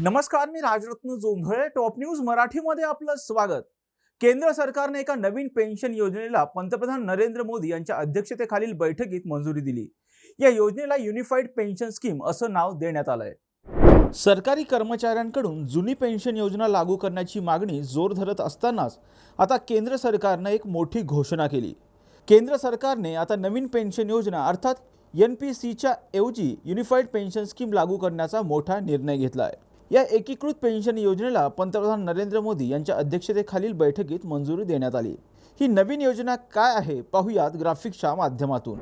नमस्कार मी Rajratna Jondhale top news मराठीमध्ये आपलं स्वागत. केंद्र सरकारने एका नवीन पेन्शन योजनेला पंतप्रधान नरेंद्र मोदी यांच्या अध्यक्षतेखालील बैठकीत मंजुरी दिली. या योजनेला युनिफाईड पेन्शन स्कीम असं नाव देण्यात आलंय. सरकारी कर्मचाऱ्यांकडून जुनी पेन्शन योजना लागू करण्याची मागणी जोर धरत असतानाच आता केंद्र सरकारनं एक मोठी घोषणा केली. केंद्र सरकारने आता नवीन पेन्शन योजना अर्थात एन पी सीच्या ऐवजी युनिफाईड पेन्शन स्कीम लागू करण्याचा मोठा निर्णय घेतला आहे या एकीकृत पेन्शन योजनेला पंतप्रधान नरेंद्र मोदी यांच्या अध्यक्षतेखालील बैठकीत मंजुरी देण्यात आली. ही नवीन योजना काय आहे पाहुयात ग्राफिक्सच्या माध्यमातून.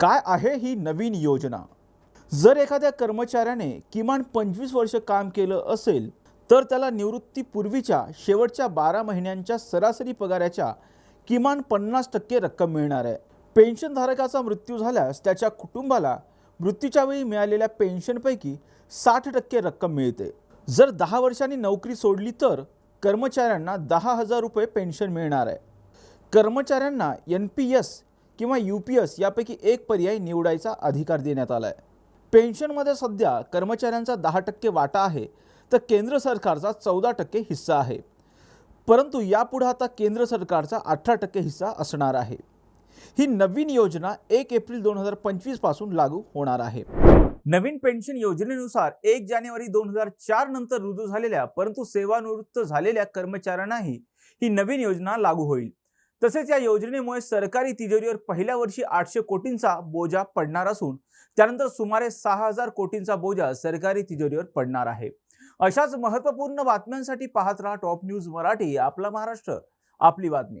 काय आहे ही नवीन योजना? जर एखाद्या कर्मचाऱ्याने किमान पंचवीस वर्ष काम केलं असेल तर त्याला निवृत्तीपूर्वीच्या शेवटच्या बारा महिन्यांच्या सरासरी पगाराच्या किमान पन्नास टक्के रक्कम मिळणार आहे. पेन्शनधारकाचा मृत्यू झाल्यास त्याच्या कुटुंबाला मृत्यूच्या वेळी मिळालेल्या पेन्शनपैकी साठ टक्के रक्कम मिळते. जर दहा वर्षांनी नोकरी सोडली तर कर्मचाऱ्यांना दहा हजार रुपये पेन्शन मिळणार आहे. कर्मचाऱ्यांना एन पी एस किंवा यू पी एस यापैकी एक पर्याय निवडायचा अधिकार देण्यात आला आहे पेन्शनमध्ये सध्या कर्मचाऱ्यांचा दहा टक्के वाटा आहे तर केंद्र सरकारचा चौदा टक्के हिस्सा आहे. परंतु यापुढे आता केंद्र सरकारचा अठरा टक्के हिस्सा असणार आहे. ही नवीन योजना एक एप्रिल दोन हजार पंचवीसपासून लागू होणार आहे. नवीन पेन्शन योजनेनुसार एक जानेवारी दोन हजार चार नंतर रुजू झालेल्या परंतु सेवानिवृत्त झालेल्या कर्मचाऱ्यांनाही ही नवीन योजना लागू होईल. तसेच या योजनेमुळे सरकारी तिजोरीवर पहिल्या वर्षी आठशे कोटींचा बोजा पडणार असून त्यानंतर सुमारे सहा हजार कोटींचा बोजा सरकारी तिजोरीवर पडणार आहे. अशाच महत्त्वपूर्ण बातम्यांसाठी पाहत राहा टॉप न्यूज मराठी आपला महाराष्ट्र आपली बातमी.